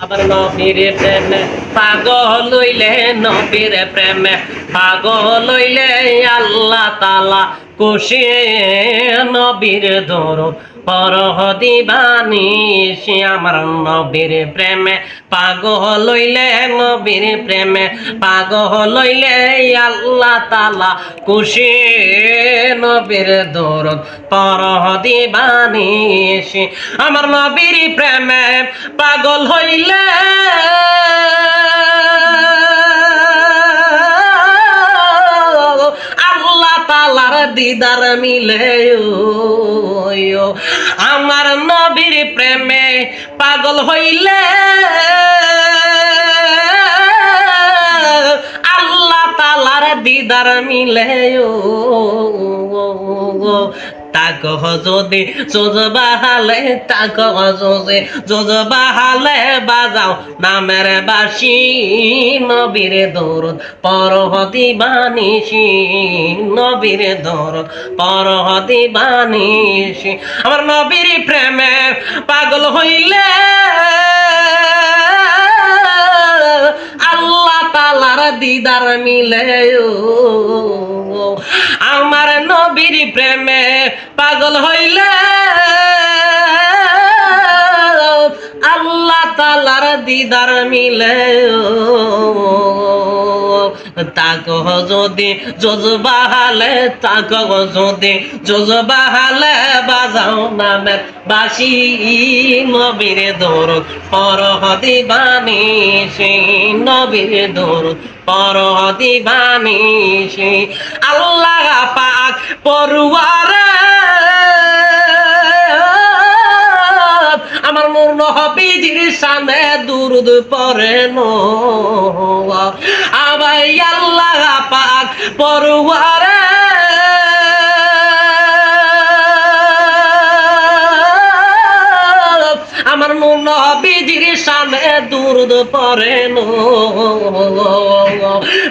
আবার নবীর প্রেমে পাগল হইলে নবীর প্রেমে পাগল হইলে আল্লাহ তালা খুশি নবীর ধরো পরহ দিবানি সে আমার নবীর প্রেমে পাগল হইলে নবীর প্রেমে পাগল হইলে আল্লাহ তালা খুশি নবীর দৌরত পরহ দিবানি সে আমার নবীর প্রেমে পাগল হইলে। দিদার মিলে আমার নবীর প্রেমে পাগল হইলে। তালার দিদার মিলে তাক যদি যোজ বাহালে, তাক যদি যোজ বাহালে বাজাও নামের বাসি। নবীর দৌরদ পরহতি বানিসি নবীর দৌরদ পরহতি বানিসি আমার নবীর প্রেমে পাগল হইলে দিদার মিলে আমার নবীর প্রেমে পাগল হইলে। আল্লাহ তালার দিদার মিলে তাক যদি যোজ বাহালে তাক যদি যোজ বাহালে বাজাও নামে বাসি নবীর দৌর পরহ দিবানি সেই নবীর দৌর পরহ দিবানি সেই। আল্লাহ পাক পড়ুয়ারে নবীজির সামনে দুরুদ পরে আবাই আল্লাহ পাক পড়ুয়ারে আমার নবীজির সামনে দুরুদ পরে নো।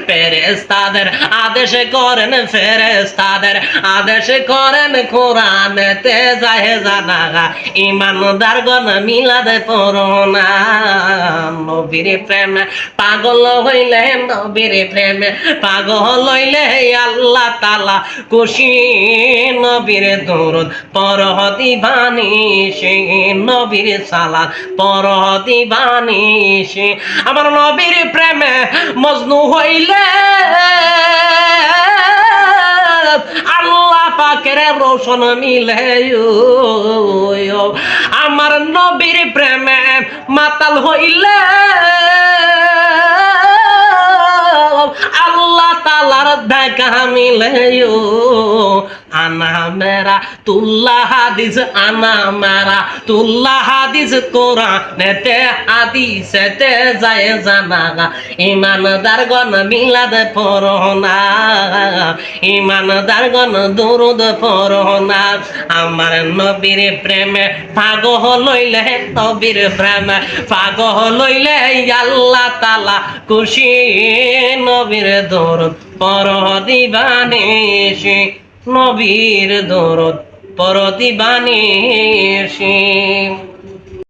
ফেরেস্তাদের আদেশ করেন ফেরেস্তাদের আদেশ করেন জানাগা ইমানদার গণ পড়না নবীর প্রেমে পাগল হইলে নবীর প্রেমে, পাগল হইলে আল্লাহ তালা খুশি। নবীর দৌরদ পরহতি বানিসে নবীর সালাদ পরহতি বানিসে আমার নবীর প্রেমে মজনু হইলে। আল্লাহ পাকের রোশন মিলে আমার নবীর প্রেমে মাতাল হইলে। আল্লাহ তালার দেখা মিলে আনা মেরা তুল্লা হাদিস আনা মেরা তুল্লা হাদিস যায় জানা ইমানদার গণ মিলাদ ইমানদার গণ আমার নবীর প্রেমে পাগল হইলে নবীর প্রেমে পাগল হইলে আল্লাহ তালা খুশি, নবীর দৌরদ পর দিবানিসি নবীর দরদ পরতি দিবানিসি